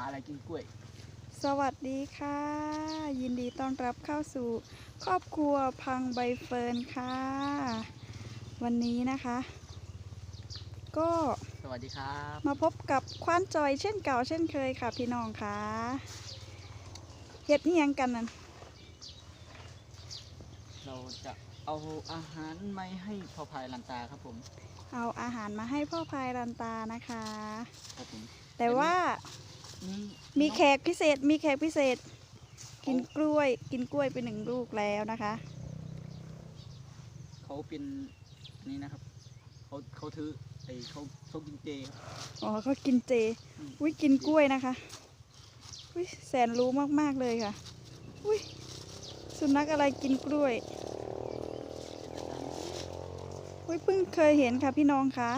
มาอะไรกินกล้วย สวัสดีค่ะ ยินดีต้อนรับเข้าสู่ครอบครัวพังใบเฟิร์นค่ะ วันนี้นะคะ ก็สวัสดีครับมาพบกับควานจอยเช่นเก่าเช่นเคยค่ะพี่น้องค่ะเฮ็ดนี่ยังกันนั่นเราจะเอาอาหารมาให้พ่อพายลันตาครับผมเอาอาหารมาให้พ่อพายรันตานะคะ ครับผมแต่ว่า นี่มีแขกพิเศษ มีแขกพิเศษ กินกล้วย กินกล้วยไปหนึ่งลูกแล้วนะคะ เขาเป็นนี่นะครับเขาเขาถือไอเขาเขากินเจครับอ๋อเขากินเจอืมอุ้ยกินกล้วยนะคะอุ้ยแสนรู้มากๆเลยค่ะอุ้ยสุนัขอะไรกินกล้วยอุ้ยเพิ่งเคยเห็นค่ะพี่น้องคะ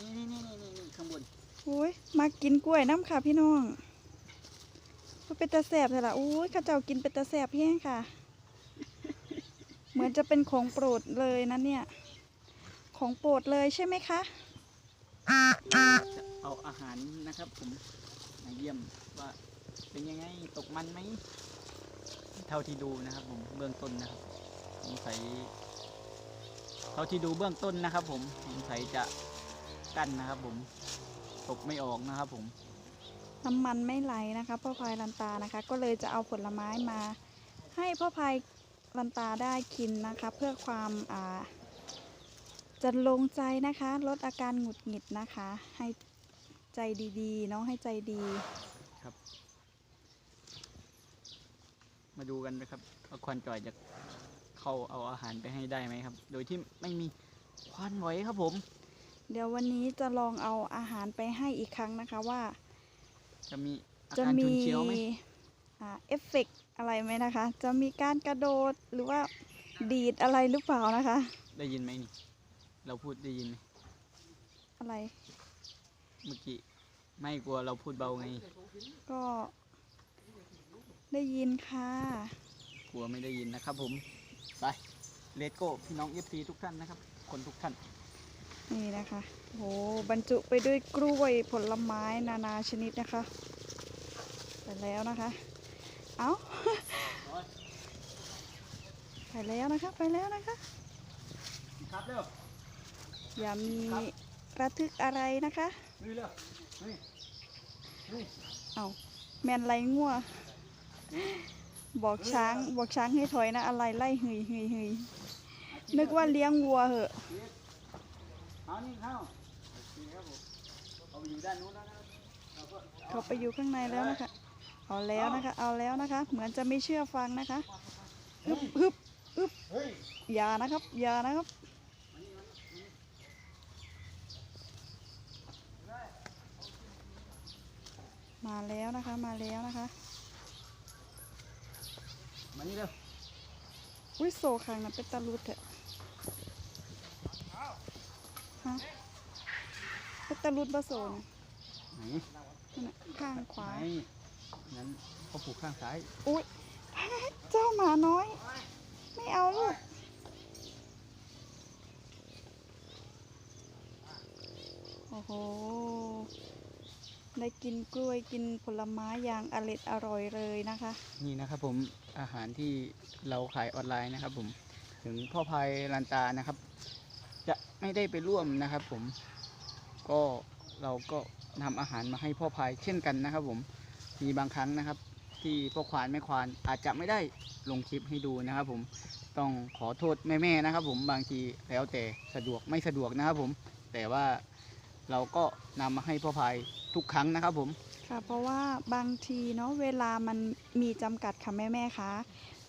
นี่นี่นี่นี่นี่ข้างบน อุ้ยมากินกล้วยน้ำค่ะพี่น้องว่าเป็นตาแสบแต่ละอุ้ยข้าเจ้ากินเป็นตาแสบแห้งค่ะ เหมือนจะเป็นของโปรดเลยนะเนี่ย ของโปรดเลยใช่ไหมคะจะเอาอาหารนะครับผมมาเยี่ยมว่าเป็นยังไงตกมันไหมเท่าที่ดูนะครับผมเบื้องต้นนะครับสงสัยเท่าที่ดูเบื้องต้นนะครับ ผมสงสัยจะกั้นนะครับผม ตกไม่ออกนะครับผม น้ำมันไม่ไหลนะคะพ่อพายลันตานะคะ ก็เลยจะเอาผลไม้มา ให้พ่อพายลันตาได้กินนะคะ เพื่อความอ่าจะลงใจนะคะ ลดอาการหงุดหงิดนะคะ ให้ใจดีๆน้องให้ใจดีมาดูกันนะครับว่าควันจ่อยจะเข้าเอาอาหารไปให้ได้ไหมครับ โดยที่ไม่มีควันไว้ครับผม เดี๋ยววันนี้จะลองเอาอาหารไปให้อีกครั้งนะคะว่า จะมีอาจะการมีฉุนเฉียวไหมอ่าเอฟเฟกต์อะไรไหมนะคะ จะมีการกระโดดหรือว่าดีดอะไรหรือเปล่านะคะ ได้ยินไหมนี่ เราพูดได้ยินไหมอะไรเมื่อกี้ไม่กลัวเราพูดเบาไง ก็ได้ยินค่ะ กลัวไม่ได้ยินนะครับผม ไปเลตโก้พี่น้องเอฟซีทุกท่านนะครับ คนทุกท่าน นี่นะคะโหบรรจุไปด้วยกล้วยผลไม้นานาชนิดนะคะไปแล้วนะคะ เอาไปแล้วนะคะ ไปแล้วนะคะครับเร็วอย่ามีระทึกอะไรนะคะนี่เร็วนี่นี่เอาแมนไรงัวบอกช้างบอกช้างให้ถอยนะอะไรไล่หึยหึยหึยนึกว่าเลี้ยงวัวเหอะ เอานี่เข้าโอเคครับผมเอาไปอยู่ด้านนู้นแล้วนะครับเราก็เขาไปอยู่ข้างในแล้วนะคะ เอาแล้วนะคะ เอาแล้วนะคะ เหมือนจะไม่เชื่อฟังนะคะฮึบฮึบฮึบเฮ้ยอย่านะครับอย่านะครับ มาแล้วนะคะมาแล้วนะคะมานี่เร็ว อุ้ยโซคังนะเป็นตาลุดเถอะ ฮะเป็นตาลุดบะโซนะไหนนั่นน่ะข้างขวา ไหนงั้นเขาผูกข้างซ้ายอุ้ยเจ้าหมาน้อย ไม่เอาลูกโอ้โห ได้กินกล้วยกินผลไม้อย่างอร็ดอร่อยเลยนะคะ นี่นะครับผมอาหารที่เราขายออนไลน์นะครับผม ถึงพ่อพายลันตานะครับจะ ไม่ได้ไปร่วมนะครับ ผมก็เราก็นำอาหารมาให้พ่อพายเช่นกันนะครับ ผมมีบางครั้งนะครับ ที่พ่อควานแม่ควานอาจจะไม่ได้ลงคลิปให้ดูนะครับ ผมต้องขอโทษแม่ๆนะครับ ผมบางทีแล้วแต่สะดวกไม่สะดวกนะครับ ผมแต่ว่าเราก็นำมาให้พ่อพายทุกครั้งนะครับผมค่ะเพราะว่าบางทีเนาะเวลามันมีจำกัดค่ะแม่แม่ๆคะ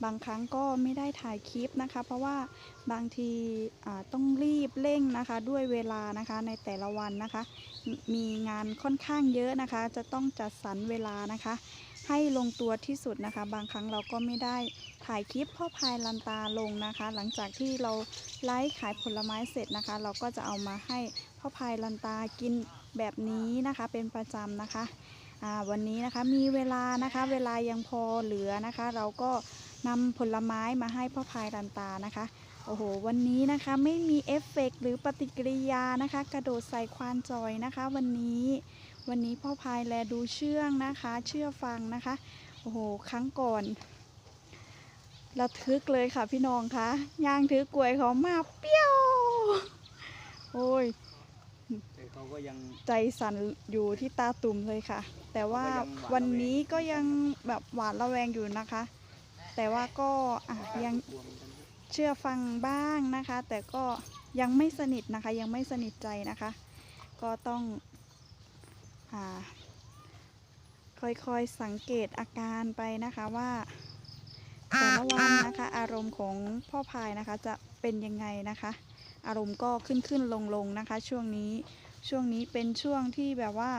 บางครั้งก็ไม่ได้ถ่ายคลิปนะคะ เพราะว่าบางทีต้องรีบเร่งนะคะด้วยเวลานะคะในแต่ละวันนะคะ มีงานค่อนข้างเยอะนะคะ จะต้องจัดสรรเวลานะคะ ให้ลงตัวที่สุดนะคะ บางครั้งเราก็ไม่ได้ถ่ายคลิปพ่อพายลันตาลงนะคะ หลังจากที่เราไลฟ์ขายผลไม้เสร็จนะคะ เราก็จะเอามาให้พ่อพายลันตากินแบบนี้นะคะเป็นประจำนะคะวันนี้นะคะมีเวลานะคะเวลายังพอเหลือนะคะ เราก็ นำผลไม้มาให้พ่อพายรันตานะคะ โอ้โห วันนี้นะคะไม่มีเอฟเฟกต์หรือปฏิกิริยานะคะ กระโดดใส่ควานจอยนะคะ วันนี้วันนี้พ่อพายแลดูเชื่องนะคะ เชื่อฟังนะคะ โอ้โห ครั้งก่อนระทึกเลยค่ะพี่น้องคะย่างถือกล้วยเขามาเปี้ยว โอ้ยแต่เขาก็ยังใจสั่นอยู่ที่ตาตุ่มเลยค่ะ แต่ว่าเขาก็ยังหวาดระแวงวันนี้ก็ยังแบบหวาดระแวงอยู่นะคะ แต่ว่าก็ยังเชื่อฟังบ้างนะคะ แต่ก็ยังไม่สนิทนะคะ ยังไม่สนิทใจนะคะ ก็ต้องอค่อยๆสังเกตอาการไปนะคะว่าแต่ละวันนะคะ อารมณ์ของพ่อพายนะคะจะเป็นยังไงนะคะ อารมณ์ก็ขึ้นขึ้นลงลงๆนะคะ ช่วงนี้ช่วงนี้เป็นช่วงที่แบบว่า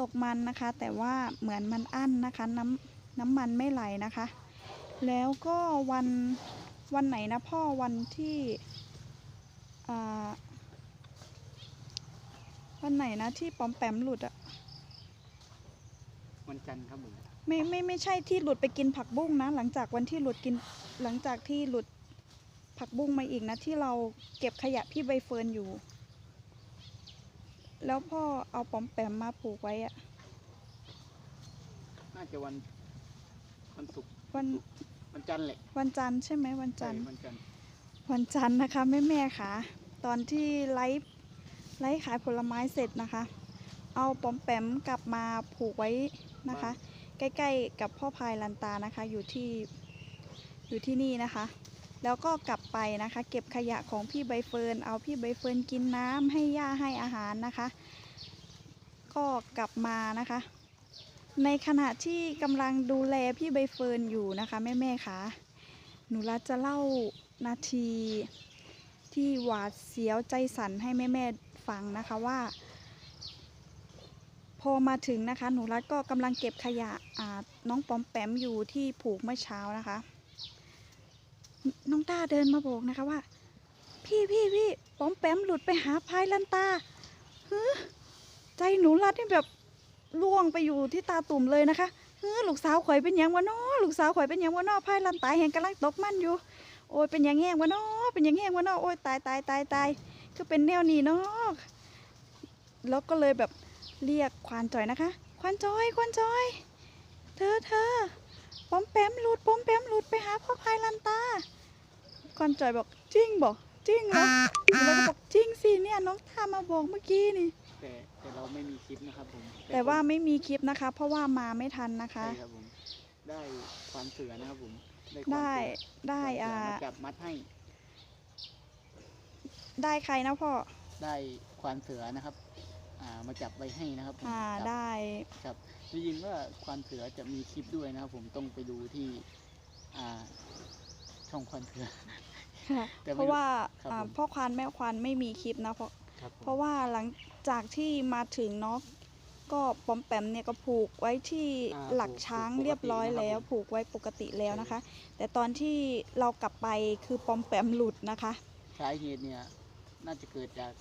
ตกมันนะคะ แต่ว่าเหมือนมันอั้นนะคะ น้ำน้ำมันไม่ไหลนะคะ แล้วก็วันวันไหนนะพ่อวันที่อ่าวันไหนนะที่ปอมแปมหลุดอะวันจันทร์ครับผมไม่ไม่ไม่ใช่ที่หลุดไปกินผักบุ้งนะ หลังจากวันที่หลุดกินหลังจากที่หลุดผักบุ้งมาอีกนะ ที่เราเก็บขยะพี่ใบเฟิร์นอยู่ แล้วพ่อเอาปอมแปมมาผูกไว้อะน่าจะวันวันศุกร์ วันวันจันทร์แหละวันจันทร์ใช่ไหมวันจันทร์ ใช่วันจันทร์วันจันทร์นะคะแม่แม่ๆค่ะ ตอนที่ไลฟ์ไลฟ์ขายผลไม้เสร็จนะคะ เอาปอมแปมกลับมาผูกไว้นะคะ ใกล้ๆกับพ่อพายลันตานะคะ อยู่ที่อยู่ที่นี่นะคะ แล้วก็กลับไปนะคะ เก็บขยะของพี่ใบเฟิร์นเอาพี่ใบเฟิร์นกินน้ำให้ย่าให้อาหารนะคะ ก็กลับมานะคะ ในขณะที่กำลังดูแลพี่ใบเฟิร์นอยู่นะคะ แม่ๆค่ะหนูรัตจะเล่านาทีที่หวาดเสียวใจสั่นให้แม่ๆฟังนะคะว่า พอมาถึงนะคะ หนูรัตก็กำลังเก็บขยะน้องปอมแปมอยู่ที่ผูกเมื่อเช้านะคะ น้องต้าเดินมาบอกนะคะว่า พี่พี่พี่ปอมแปมหลุดไปหาพายลันตาฮึใจหนูรัดนี่แบบ ล่วงไปอยู่ที่ตาตุ่มเลยนะคะเฮึลูกสาวข่อยเป็นยังวะนาะลูกสาวข่อยเป็นยังวะนาะพายลันตายแหงกำลังตกมันอยู่ โอ้ยเป็นยังแห้งวะนาะเป็นยังแห้งวะนาะโอ้ยตายตายตายตายคือเป็นแนวนี้เนาะแล้วก็เลยแบบเรียกควานจอยนะคะ ควานจอย ควานจอย เธอเธอป้อมแปมหลุดป้อมแปมหลุดไปหาพ่อพายลันตา ควานจอยบอกจริงบอกจริงเหรอหนูก็บอกจริงสิเนี่ยน้องตามาบอกเมื่อกี้นี่ แต่แต่เราไม่มีคลิปนะครับผมแต่ว่าไม่มีคลิปนะคะ เพราะว่ามาไม่ทันนะคะ ใช่ครับผม ได้ความเสือนะครับผมความได้เสือได้ควมอ่าเสือมาจับมัดให้ ได้ใครนะพ่อ ได้ควานเสือนะครับ อ่ามาจับไว้ให้นะครับผมอ่าครับได้ครับได้ยินว่าควานเสือจะมีคลิปด้วยนะครับ ผมต้องไปดูที่ อ่า ช่องควานเสือค่ะแต่ไม่เพราะว่าครับอ่าผมพ่อควานแม่ควานไม่มีคลิปนะเพราะครับผม เพราะว่าหลังจากที่มาถึงเนาะก็ปอมแปมเนี่ยก็ผูกไว้ที่อ่าหลักผูกช้างผูกปกติเรียบร้อยนะครับแล้วผมผูกไว้ปกติแล้วนะคะ แต่ตอนที่เรากลับไปคือปอมแปมหลุดนะคะสาเหตุเนี่ยน่าจะเกิดจาก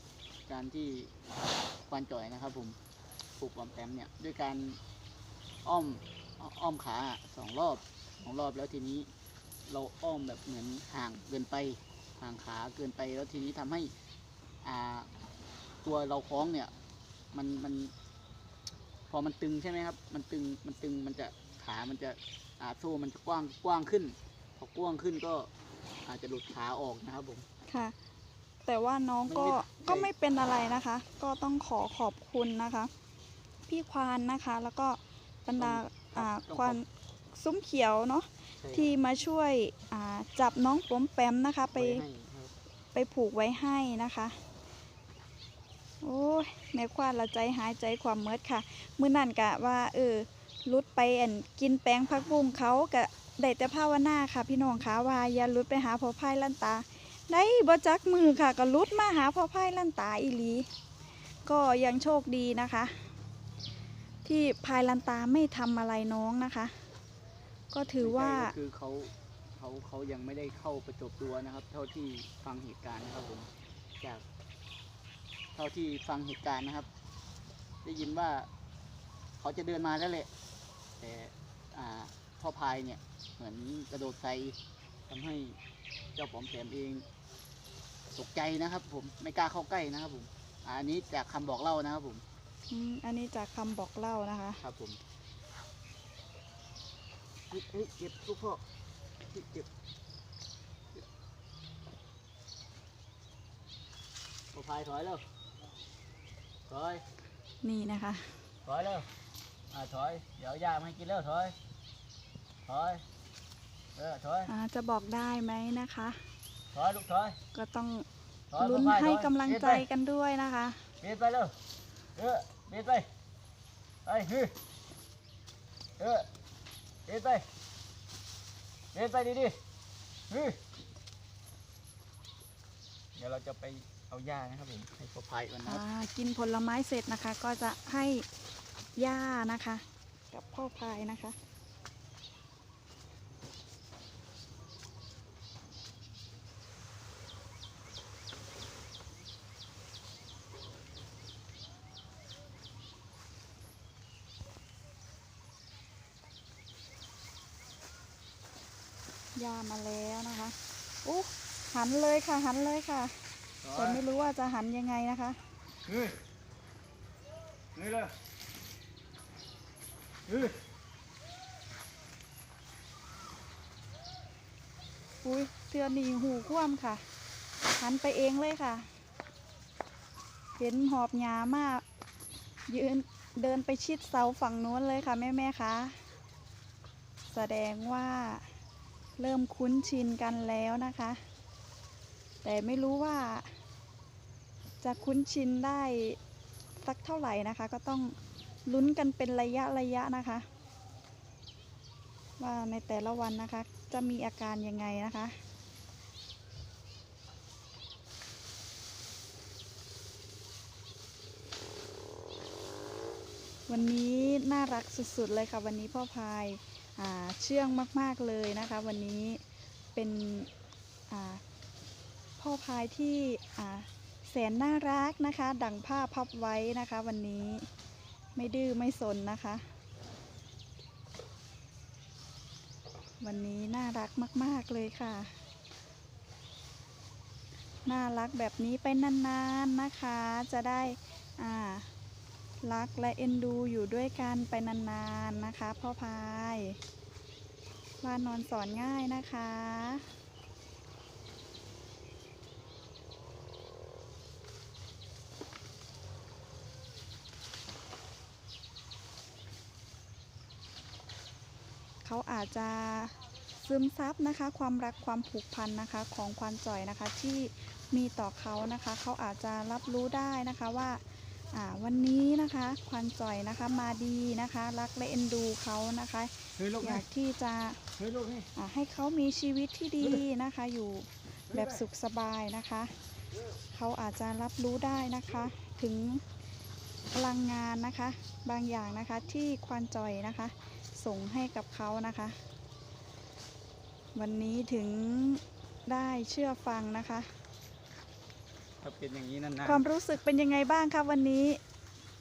การที่ควานจ่อยนะครับ ผมปลูกปอมแปมเนี่ยด้วยการอ้อมอ้อมขาสองรอบสองรอบแล้วทีนี้ เราอ้อมแบบเหมือนห่างเกินไปห่างขาเกินไปแล้วทีนี้ทำให้อ่า ตัวเราคล้องเนี่ย มันมัน พอมันตึงใช่ไหมครับ มันตึงมันตึงมันจะขามันจะอ่าโซ่มันจะกว้างกว้างขึ้น พอกว้างขึ้นก็อาจจะหลุดขาออกนะครับผม ค่ะ แต่ว่าน้องก็ไม่ไม่ ก็ไม่เป็นอะไรนะคะ ก็ต้องขอขอบคุณนะคะ พี่ควานนะคะ แล้วก็บรรดาต้องอ่าต้องขอบควานซุ้มเขียวเนาะใช่ที่มาช่วยอ่าจับน้องปอมแปมนะคะ ไปไว้ให้ครับ ไปผูกไว้ให้นะคะ โอ้ยแม่ควานละใจหายใจความเมิดค่ะ มื้อนั่นกะว่าเออลุดไปแอนกินแป้งพักบุ้งเขากะได้แต่ภาวนาค่ะ พี่น้องคะว่าอย่าลุดไปหาพ่อพายลั่นตา ได้บ่จักมือค่ะก็ลุดมาหาพ่อพายลั่นตาอีหลี ก็ยังโชคดีนะคะ ที่พายลันตาไม่ทำอะไรน้องนะคะ ก็ถือว่าไม่ใช่คือเขาเขาเขายังไม่ได้เข้าประจบตัวนะครับ เท่าที่ฟังเหตุการณ์นะครับผมจาก เท่าที่ฟังเหตุการณ์นะครับ ได้ยินว่าเขาจะเดินมาแล้วแหละ แต่อ่าพ่อพายเนี่ยเหมือนกระโดดใส่ทำให้เจ้าปอมแปมเองตกใจนะครับ ผมไม่กล้าเข้าใกล้นะครับ ผมอาอันนี้จากคำบอกเล่านะครับผมอืมอันนี้จากคำบอกเล่านะคะ ครับผมเฮ้ยเฮ้ยเก็บลูกพ่อเฮ้ยเก็บเก็บโอ้พายถอยแล้ว ถอยนี่นะคะ ถอยแล้วอ่าถอยเดี๋ยวยามาให้กินแล้วถอยถอยเออถอยอ่าจะบอกได้ไหมนะคะ ถอยลูกถอยก็ต้องถอยลุ้นพ่อพายให้ถอยกำลังใจเบียดกันด้วยนะคะไปเบียดไปเร็วเออเบียดไปไปฮึเออเบียดไปเบียดไปดีๆฮึเดี๋ยวเราจะไป เอาหญ้านะครับผมให้พ่อพายก่อนนะอ่ากินผลไม้เสร็จนะคะ ก็จะให้ย่านะคะ กับพ่อพายนะคะย่ามาแล้วนะคะอู้หันเลยค่ะ หันเลยค่ะ แต่ไม่รู้ว่าจะหันยังไงนะคะเฮ้ยนี่เลยเฮ้ยอุ้ยเตือนหนีหูคว่ำค่ะ หันไปเองเลยค่ะ เห็นหอบหยามาก ยืนเดินไปชิดเสาฝั่งนู้นเลยค่ะ แม่แม่ๆคะแสดงว่าเริ่มคุ้นชินกันแล้วนะคะ แต่ไม่รู้ว่า จะคุ้นชินได้สักเท่าไหร่นะคะ ก็ต้องลุ้นกันเป็นระยะระยะนะคะ ว่าในแต่ละวันนะคะ จะมีอาการยังไงนะคะวันนี้น่ารักสุดๆเลยค่ะ วันนี้พ่อพายาเชื่องมากๆเลยนะคะ วันนี้เป็นพ่อพายที่ นน่ารักนะคะ ดังผ้าพับไว้นะคะ วันนี้ไม่ดื้อไม่สนนะคะ วันนี้น่ารักมาก ๆ เลยค่ะ น่ารักแบบนี้ไปนานๆนะคะ จะได้อ่ารักและเอ็นดูอยู่ด้วยกันไปนานๆนะคะ พ่อพายว่านอนสอนง่ายนะคะ เขาอาจจะซึมซับนะคะ ความรักความผูกพันนะคะของควานจ่อยนะคะที่มีต่อเขานะคะ เขาอาจจะรับรู้ได้นะคะว่าอ่าวันนี้นะคะ ควานจ่อยนะคะมาดีนะคะ รักและเอ็นดูเขานะคะเฮ้ยลูกอนี่ยากที่จะเฮ้ยลูกนี่อ่าให้เขามีชีวิตที่ดีนะคะ อยู่แบบสุขสบายนะคะ เขาอาจจะรับรู้ได้นะคะ ถึงพลังงานนะคะ บางอย่างนะคะที่ควานจ่อยนะคะ ส่งให้กับเขานะคะ วันนี้ถึงได้เชื่อฟังนะคะ ถ้าเป็นอย่างนี้นานความรู้สึกเป็นยังไงบ้างครับวันนี้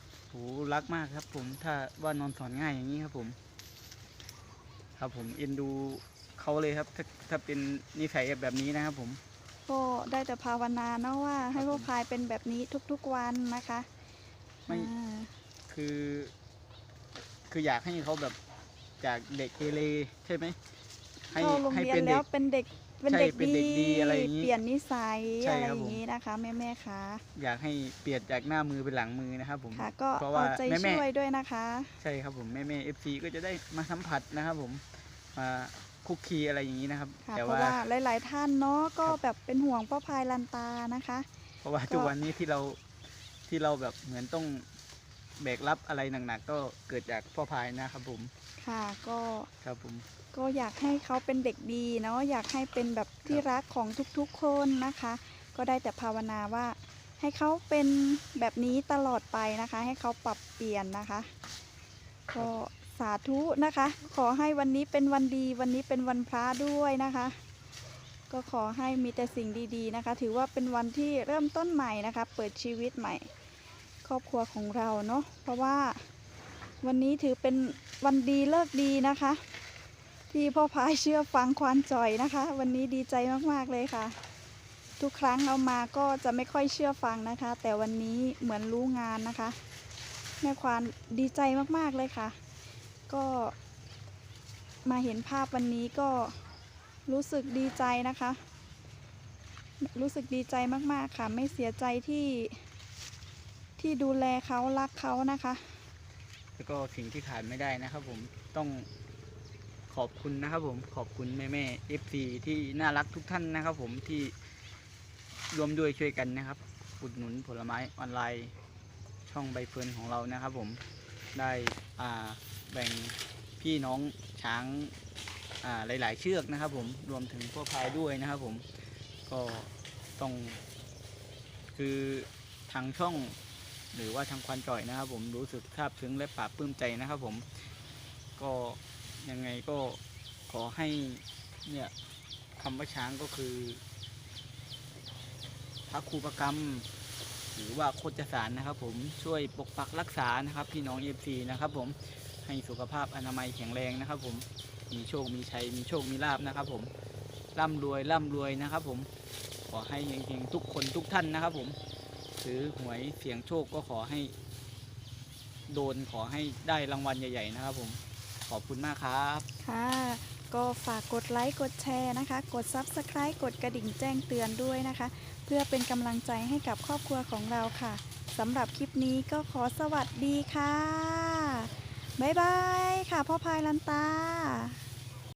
ๆโหรักมากครับ ผมถ้าว่านอนสอนง่ายอย่างนี้ครับผม ครับผมเอ็นดูเขาเลยครับ ถ้าถ้าเป็นนิสัยแบบนี้นะครับผม ก็ได้แต่ภาวนาเนาะว่าให้พ่อพายเป็นแบบนี้ทุกๆวันนะคะไม่อ่าคือ คืออยากให้เขาแบบ จากเด็กเกเรใช่ไหมให้เข้าโรงให้เรียนเป็นแล้เด็วก เป็นเด็กเป็นใช่เด็กเป็นเด็กดีอะไรอย่างนี้เปลี่ยนนิสัยใช่อะไรครับอผมย่างนี้นะคะ แม่แม่ๆคะอยากให้เปลี่ยนจากหน้ามือเป็นหลังมือนะครับผม ค่ะ ก็เพราะว่าเอาใจแม่แม่ช่วยด้วยนะคะ ใช่ครับผมแม่แม่เอฟซีก็จะได้มาสัมผัสนะครับผมมาคุกคีอะไรอย่างนี้นะครับ ค่ะแต่เพราะว่าว่าหลายๆท่านเนาะก็ครับแบบเป็นห่วงพ่อพายลันตานะคะ เพราะว่าก็ทุกวันนี้ที่เราที่เราแบบเหมือนต้องแบกรับอะไรหนักๆก็เกิดจากพ่อพายนะครับผม ค่ะก็ครับผมก็อยากให้เขาเป็นเด็กดีเนาะอยากให้เป็นแบบที่รักของทุกๆคนนะคะ ก็ได้แต่ภาวนาว่าให้เขาเป็นแบบนี้ตลอดไปนะคะ ให้เขาปรับเปลี่ยนนะคะก็สาธุนะคะ ขอให้วันนี้เป็นวันดีวันนี้เป็นวันพระด้วยนะคะ ก็ขอให้มีแต่สิ่งดีๆนะคะ ถือว่าเป็นวันที่เริ่มต้นใหม่นะคะ เปิดชีวิตใหม่ ครอบครัวของเราเนาะเพราะว่า วันนี้ถือเป็นวันดีเลิกดีนะคะ ที่พ่อพายเชื่อฟังควานจ่อยนะคะ วันนี้ดีใจมากๆเลยค่ะ ทุกครั้งเอามาก็จะไม่ค่อยเชื่อฟังนะคะ แต่วันนี้เหมือนรู้งานนะคะ แม่ควานดีใจมากๆเลยค่ะ ก็มาเห็นภาพวันนี้ก็รู้สึกดีใจนะคะ รู้สึกดีใจมากๆค่ะ ไม่เสียใจที่ที่ดูแลเขารักเขานะคะ แล้วก็สิ่งที่ขาดไม่ได้นะครับ ผมต้องขอบคุณนะครับ ผมขอบคุณแม่แม่เอฟซีที่น่ารักทุกท่านนะครับ ผมที่รวมด้วยช่วยกันนะครับอุดหนุนผลไม้ออนไลน์ช่องใบเฟิร์นของเรานะครับ ผมได้แบ่งพี่น้องช้างอ่าหลาย ๆ เชือกนะครับ ผมรวมถึงพ่อพายด้วยนะครับ ผมก็ต้องคือทางช่อง หรือว่าทางควันจ่อยนะครับผมรู้สึกซาบซึ้งและปลาบปลื้มใจนะครับผมก็ยังไงก็ขอให้เนี่ยคำว่าช้างก็คือ พระครูประกรรม หรือว่าโคจสารนะครับ ผมช่วยปกปักรักษานะครับพี่น้องเอฟซีนะครับ ผมให้สุขภาพอนามัยแข็งแรงนะครับ ผมมีโชคมีชัยมีโชคมีลาบนะครับ ผมร่ำรวยร่ำรวยนะครับ ผมขอให้เฮงๆทุกคนทุกท่านนะครับ ผม ซื้อหวยเสียงโชคก็ขอให้ โดนขอให้ได้รางวัลใหญ่ ๆ นะครับ ผมขอบคุณมากครับ ค่ะ ก็ฝากกดไลค์กดแชร์นะคะ กด Subscribe กดกระดิ่งแจ้งเตือนด้วยนะคะ เพื่อเป็นกำลังใจให้กับครอบครัวของเราค่ะสำหรับคลิปนี้ก็ขอสวัสดีค่ะ บ๊ายบายค่ะพ่อพายลันตา